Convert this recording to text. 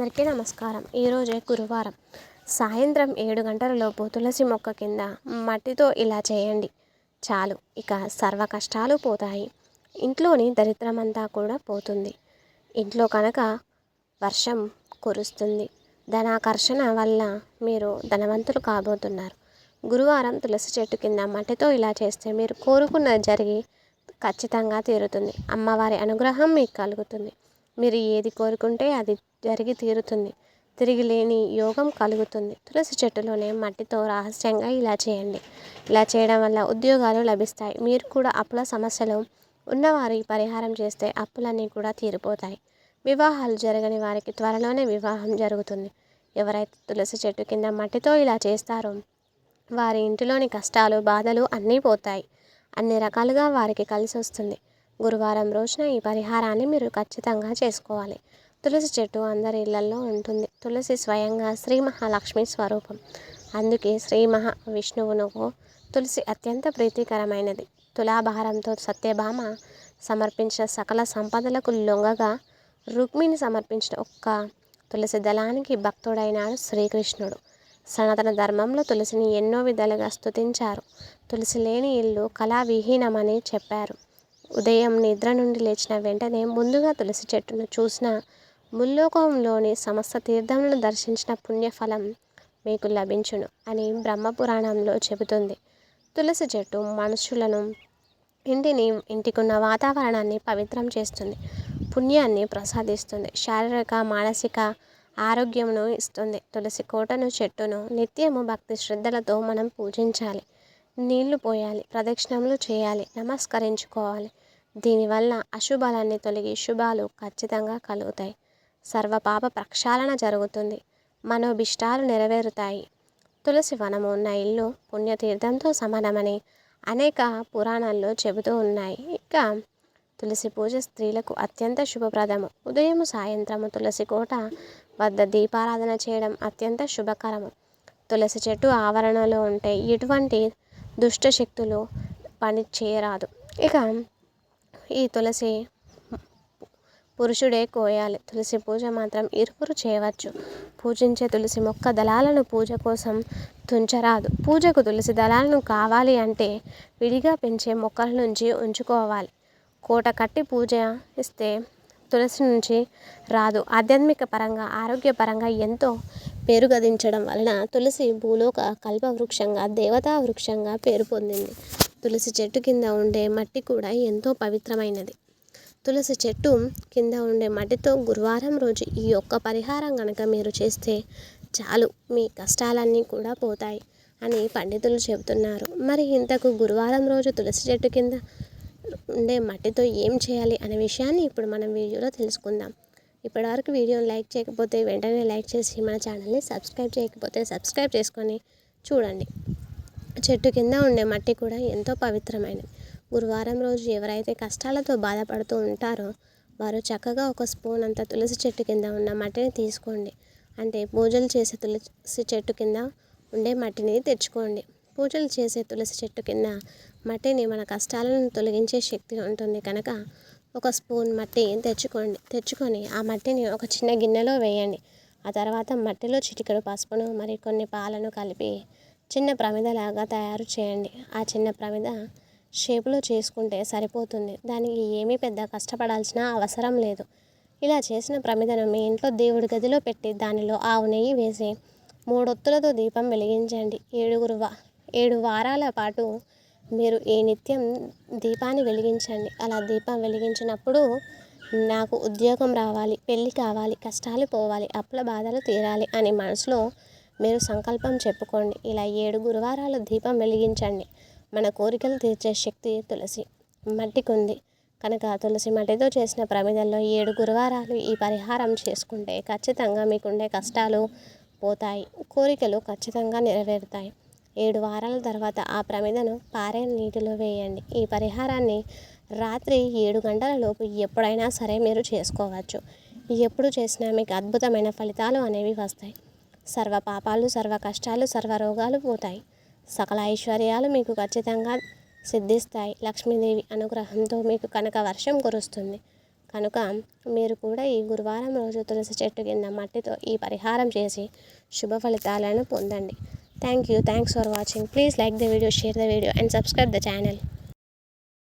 అందరికీ నమస్కారం. ఈరోజే గురువారం. సాయంత్రం ఏడు గంటలలోపు తులసి మొక్క కింద మట్టితో ఇలా చేయండి. చాలు ఇక సర్వ కష్టాలు పోతాయి. ఇంట్లోని దరిద్రమంతా కూడా పోతుంది. ఇంట్లో కనుక వర్షం కురుస్తుంది. ధనాకర్షణ వల్ల మీరు ధనవంతులు కాబోతున్నారు. గురువారం తులసి చెట్టు కింద మట్టితో ఇలా చేస్తే మీరు కోరుకున్నది జరిగి ఖచ్చితంగా తీరుతుంది. అమ్మవారి అనుగ్రహం మీకు కలుగుతుంది. మీరు ఏది కోరుకుంటే అది జరిగి తీరుతుంది. తిరిగి లేని యోగం కలుగుతుంది. తులసి చెట్టులోనే మట్టితో రహస్యంగా ఇలా చేయండి. ఇలా చేయడం వల్ల ఉద్యోగాలు లభిస్తాయి. మీరు కూడా అప్పుల సమస్యలు ఉన్నవారు ఈ పరిహారం చేస్తే అప్పులన్నీ కూడా తీరిపోతాయి. వివాహాలు జరగని వారికి త్వరలోనే వివాహం జరుగుతుంది. ఎవరైతే తులసి చెట్టు కింద మట్టితో ఇలా చేస్తారో వారి ఇంటిలోని కష్టాలు బాధలు అన్నీ పోతాయి. అన్ని రకాలుగా వారికి కలిసి వస్తుంది గురువారం రోజున ఈ పరిహారాన్ని మీరు ఖచ్చితంగా చేసుకోవాలి. తులసి చెట్టు అందరి ఇళ్ళలో ఉంటుంది. తులసి స్వయంగా శ్రీ మహాలక్ష్మి స్వరూపం. అందుకే శ్రీ మహా విష్ణువునకు తులసి అత్యంత ప్రీతికరమైనది. తులాభారంతో సత్యభామ సమర్పించిన సకల సంపదలకు లొంగగా రుక్మిణి సమర్పించిన ఒక్క తులసి దళానికి భక్తుడైనాడు శ్రీకృష్ణుడు. సనాతన ధర్మంలో తులసిని ఎన్నో విధాలుగా స్తుతించారు. తులసి లేని ఇల్లు కళావిహీనమని చెప్పారు. ఉదయం నిద్ర నుండి లేచిన వెంటనే ముందుగా తులసి చెట్టును చూసిన ముల్లోకంలోని సమస్త తీర్థములను దర్శించిన పుణ్యఫలం మీకు లభించును అని బ్రహ్మపురాణంలో చెబుతుంది. తులసి చెట్టు మనుషులను ఇంటిని ఇంటికున్న వాతావరణాన్ని పవిత్రం చేస్తుంది. పుణ్యాన్ని ప్రసాదిస్తుంది. శారీరక మానసిక ఆరోగ్యమును ఇస్తుంది. తులసి కోటను చెట్టును నిత్యము భక్తి శ్రద్ధలతో మనం పూజించాలి. నీళ్ళు పోయాలి ప్రదక్షిణములు చేయాలి నమస్కరించుకోవాలి. దీనివల్ల అశుభాలన్నీ తొలగి శుభాలు ఖచ్చితంగా కలుగుతాయి. సర్వపాప ప్రక్షాళన జరుగుతుంది. మనోభిష్టాలు నెరవేరుతాయి. తులసి వనము ఉన్న ఇల్లు పుణ్యతీర్థంతో సమానమని అనేక పురాణాల్లో చెబుతూ ఉన్నాయి. ఇక తులసి పూజ స్త్రీలకు అత్యంత శుభప్రదము. ఉదయం సాయంత్రము తులసి కోట వద్ద దీపారాధన చేయడం అత్యంత శుభకరము. తులసి చెట్టు ఆవరణలో ఉంటే ఎటువంటి దుష్ట శక్తులు పని చేయరాదు ఇక ఈ తులసి పురుషుడే కోయాలి. తులసి పూజ మాత్రం ఇరువురు చేయవచ్చు. పూజించే తులసి మొక్క దళాలను పూజ కోసం తుంచరాదు. పూజకు తులసి దళాలను కావాలి అంటే విడిగా పెంచే మొక్కల నుంచి ఉంచుకోవాలి. కోట కట్టి పూజ ఇస్తే తులసి నుంచి రాదు. ఆధ్యాత్మిక పరంగా ఆరోగ్యపరంగా ఎంతో పేరు గదించడం వలన తులసి భూలోక కల్ప వృక్షంగా దేవతా వృక్షంగా పేరు పొందింది. తులసి చెట్టు కింద ఉండే మట్టి కూడా ఎంతో పవిత్రమైనది. తులసి చెట్టు కింద ఉండే మట్టితో గురువారం రోజు ఈ యొక్క పరిహారం కనుక మీరు చేస్తే చాలు మీ కష్టాలన్నీ కూడా పోతాయి అని పండితులు చెబుతున్నారు. మరి ఇంతకు గురువారం రోజు తులసి చెట్టు కింద ఉండే మట్టితో ఏం చేయాలి అనే విషయాన్ని ఇప్పుడు మనం వీడియోలో తెలుసుకుందాం. ఇప్పటివరకు వీడియోని లైక్ చేయకపోతే వెంటనే లైక్ చేసి మన ఛానల్ని సబ్స్క్రైబ్ చేయకపోతే సబ్స్క్రైబ్ చేసుకొని చూడండి. చెట్టు కింద ఉండే మట్టి కూడా ఎంతో పవిత్రమైనది. గురువారం రోజు ఎవరైతే కష్టాలతో బాధపడుతూ ఉంటారో వారు చక్కగా ఒక స్పూన్ అంత తులసి చెట్టు కింద ఉన్న మట్టిని తీసుకోండి. అంటే పూజలు చేసే తులసి చెట్టు కింద ఉండే మట్టిని తెచ్చుకోండి. పూజలు చేసే తులసి చెట్టు కింద మట్టిని మన కష్టాలను తొలగించే శక్తి ఉంటుంది కనుక ఒక స్పూన్ మట్టి తెచ్చుకోండి. తెచ్చుకొని ఆ మట్టిని ఒక చిన్న గిన్నెలో వేయండి. ఆ తర్వాత మట్టిలో చిటికెడు పసుపును మరి కొన్ని పాలను కలిపి చిన్న ప్రమిదలాగా తయారు చేయండి. ఆ చిన్న ప్రమిద షేప్లో చేసుకుంటే సరిపోతుంది. దానికి ఏమీ పెద్ద కష్టపడాల్సిన అవసరం లేదు. ఇలా చేసిన ప్రమిదను మీ ఇంట్లో దేవుడి గదిలో పెట్టి దానిలో ఆవు నెయ్యి వేసి మూడొత్తులతో దీపం వెలిగించండి. ఏడుగురు వా ఏడు వారాల పాటు మీరు ఈ నిత్యం దీపాన్ని వెలిగించండి. అలా దీపం వెలిగించినప్పుడు నాకు ఉద్యోగం రావాలి పెళ్ళి కావాలి కష్టాలు పోవాలి అప్పుల బాధలు తీరాలి అని మనసులో మీరు సంకల్పం చెప్పుకోండి. ఇలా ఏడు గురువారాలు దీపం వెలిగించండి. మన కోరికలు తీర్చే శక్తి తులసి మట్టికి ఉంది. కనుక తులసి మట్టితో చేసిన ప్రమిదల్లో ఏడు గురువారాలు ఈ పరిహారం చేసుకుంటే ఖచ్చితంగా మీకుండే కష్టాలు పోతాయి. కోరికలు ఖచ్చితంగా నెరవేరుతాయి. ఏడు వారాల తర్వాత ఆ ప్రమిదను పారే నీటిలో వేయండి. ఈ పరిహారాన్ని రాత్రి ఏడు గంటల లోపు ఎప్పుడైనా సరే మీరు చేసుకోవచ్చు. ఎప్పుడు చేసినా మీకు అద్భుతమైన ఫలితాలు అనేవి వస్తాయి. సర్వ పాపాలు సర్వ కష్టాలు సర్వ రోగాలు పోతాయి. సకల ఐశ్వర్యాలు మీకు ఖచ్చితంగా సిద్ధిస్తాయి. లక్ష్మీదేవి అనుగ్రహంతో మీకు కనుక వర్షం కురుస్తుంది. కనుక మీరు కూడా ఈ గురువారం రోజు తులసి చెట్టు కింద మట్టితో ఈ పరిహారం చేసి శుభ ఫలితాలను పొందండి. Thank you thanks for watching please like the video share the video and subscribe the channel